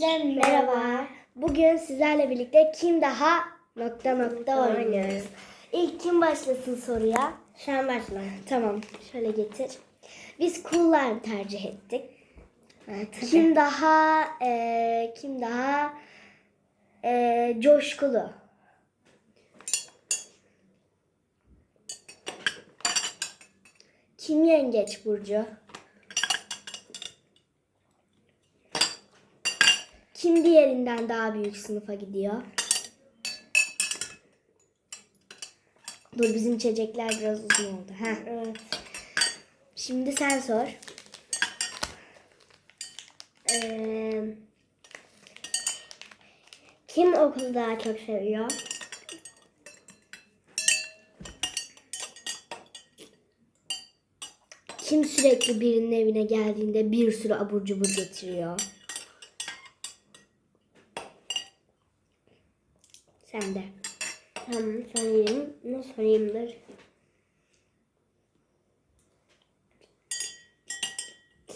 Merhaba. Bugün sizlerle birlikte kim daha nokta nokta oynuyoruz. İlk kim başlasın soruya? Sen başla. Tamam. Şöyle getir. Biz lime tercih ettik. Evet. Kim daha eee, kim daha eee, coşkulu? Kim yengeç burcu? Kim diğerinden daha büyük sınıfa gidiyor? Dur bizim içecekler biraz uzun oldu. Heh. Evet. Şimdi sen sor. Ee, kim okulu daha çok seviyor? Kim sürekli birinin evine geldiğinde bir sürü abur cubur getiriyor? Sen de. Tamam sorayım. Ne sorayımdır?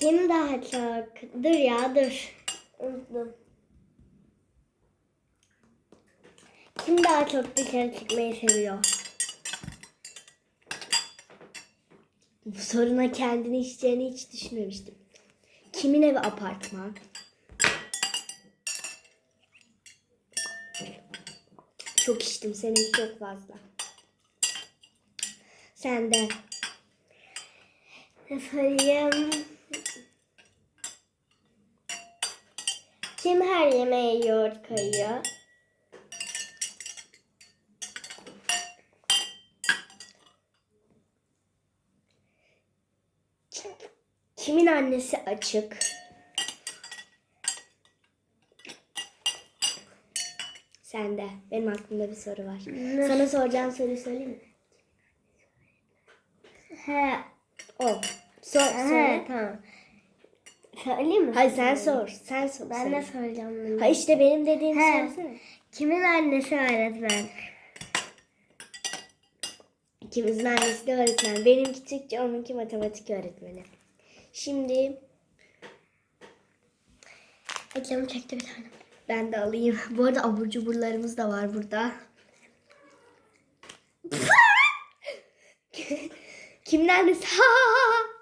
Kim daha çok? Dur ya dur. Unuttum. Kim daha çok dışarı çıkmayı seviyor? Bu soruna kendini içeceğini hiç düşünmemiştim. Kimin evi apartman? Çok içtim. Seninki çok fazla. Sen de. Ne sorayım? Kim her yemeğe yoğurt koyuyor? Kimin annesi açık? Sen de. Benim aklımda bir soru var. Ne? Sana soracağım soruyu söyleyeyim mi? He. O. Sor. He tamam. Söyleyeyim mi? Hayır sen sor. Sen sor. Ben de soracağım bunu. Ha işte benim dediğimi He. söylesene. Kimin annesi öğretmen? İkimizin annesi de öğretmen. Benimki Türkçe, onunki matematik öğretmeni. Şimdi canım çekti bir tane. Ben de alayım. Bu arada abur cuburlarımız da var burada. Kimin annesi ha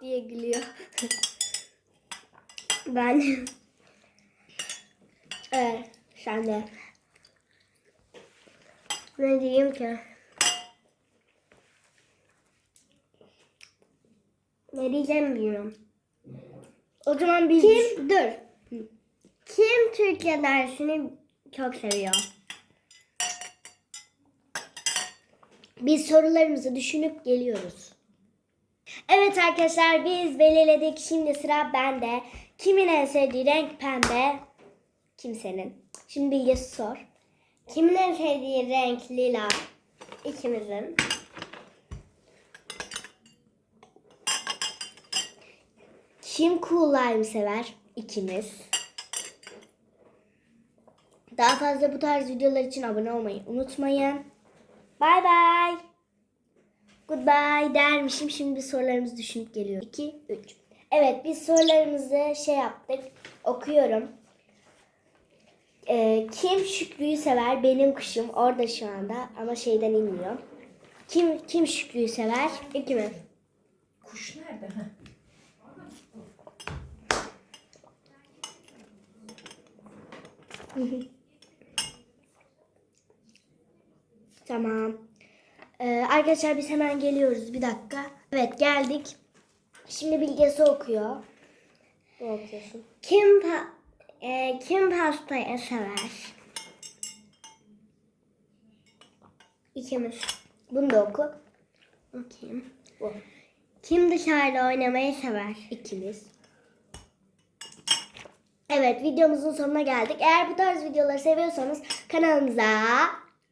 diye gülüyor. Ben Evet, sen de. ne diyeyim ki? Ne diyeceğim bilmiyorum. O zaman biz... Kim? Dur. Kim Türkçe dersini çok seviyor? Biz sorularımızı düşünüp geliyoruz. Evet arkadaşlar biz belirledik. Şimdi sıra bende. Kimin en sevdiği renk pembe? Kimsenin. Şimdi Bilge sor. Kimin en sevdiği renk lila? İkimizin. Kim lime sever? İkimiz. Daha fazla bu tarz videolar için abone olmayı unutmayın. Bye bye. Goodbye dermişim. Şimdi sorularımızı düşünüp geliyor. 2, 3. Evet biz sorularımızı şey yaptık. Okuyorum. Ee, kim Şükrü'yü sever? Benim kuşum orada şu anda ama şeyden inmiyor. Kim kim Şükrü'yü sever? İkimiz. Kuş nerede? Ha? Tamam. Ee, arkadaşlar biz hemen geliyoruz. Bir dakika. Evet geldik. Şimdi Bilgesi okuyor. Ne okuyorsun? Kim pa e, kim pastayı sever? İkimiz. Bunu da oku. Okuyayım. Bu. Kim dışarıda oynamayı sever? İkimiz. Evet videomuzun sonuna geldik. Eğer bu tarz videoları seviyorsanız kanalımıza